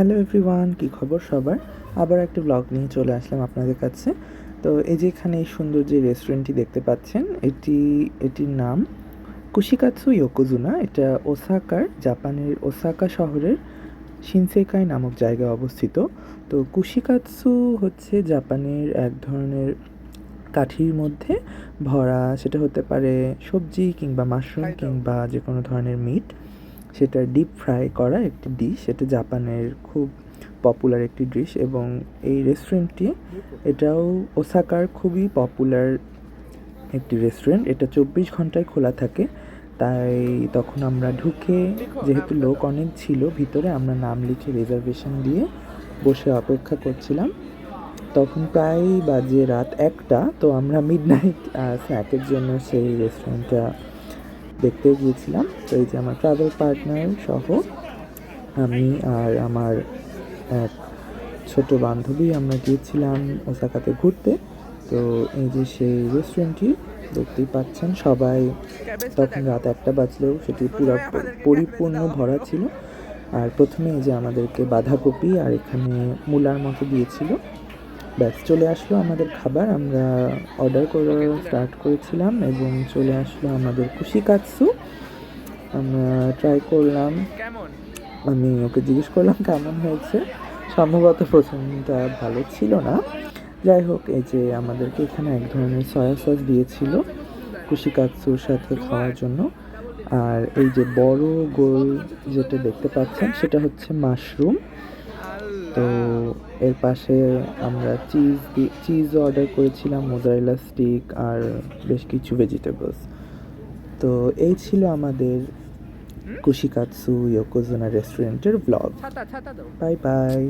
Hello everyone কী খবর সবার? আবার একটা ব্লগ নিয়ে চলে আসলাম আপনাদের কাছে। তো এই যে এখানে এই সুন্দর যে রেস্টুরেন্টটি দেখতে পাচ্ছেন এটি এটির নাম কুশিকাৎসু ইয়োকোজুনা এটা ওসাকার জাপানের ওসাকা শহরের শিনসেকাই নামক জায়গায় অবস্থিত। তো কুশিকাৎসু হচ্ছে জাপানের এক ধরনের কাঠির মধ্যে ভরা সেটা হতে পারে সবজি কিংবা মাশরুম কিংবা যে কোনো ধরনের মিট সেটা ডিপ ফ্রাই করা একটি ডিশ এটা জাপানের খুব পপুলার একটি ডিশ এবং এই রেস্টুরেন্টটি এটাও ওসাকার খুবই পপুলার একটি রেস্টুরেন্ট এটা চব্বিশ ঘন্টায় খোলা থাকে, তাই তখন আমরা ঢুকে, যেহেতু লোক অনেক ছিল, ভিতরে আমরা নাম লিখে রিজার্ভেশন দিয়ে বসে অপেক্ষা করছিলাম। তখন প্রায় বাজে রাত একটা, তো আমরা মিড নাইট স্ন্যাকের জন্য সেই রেস্টুরেন্টটা দেখতে গিয়েছিলাম। তো এই যে আমার ট্রাভেল পার্টনার সহ আমি আর আমার এক ছোট বান্ধবী আমরা গিয়েছিলাম ওসাকাতে ঘুরতে। তো এই যে সেই রেস্টুরেন্টটি দেখতেই পাচ্ছেন সবাই। তখন রাত একটা বাজলেও সেটি পুরো পরিপূর্ণ ভরা ছিল। আর প্রথমে এই যে আমাদেরকে বাঁধাকপি আর এখানে মূলার মতো দিয়েছিল। ব্যাস চলে আসলো আমাদের খাবার। আমরা অর্ডার করে স্টার্ট করেছিলাম এবং চলে আসলো আমাদের কুশিকাৎসু আমরা ট্রাই করলাম। আমি ওকে জিজ্ঞেস করলাম কেমন হয়েছে? সম্ভবত প্রথমটা ভালো ছিল না। যাই হোক এই যে আমাদেরকে এখানে এক ধরনের সয়া সস দিয়েছিল কুশিকাৎসুর সাথে খাওয়ার জন্য। আর এই যে বড় গোল যেটা দেখতে পাচ্ছেন সেটা হচ্ছে মাশরুম তো এর পাশে আমরা চিজ চিজ অর্ডার করেছিলাম মোজারেলা স্টিক আর বেশ কিছু ভেজিটেবলস তো এই ছিল আমাদের কুশিকাতসু ইয়োকোজোনা রেস্টুরেন্টের ব্লগ বাই বাই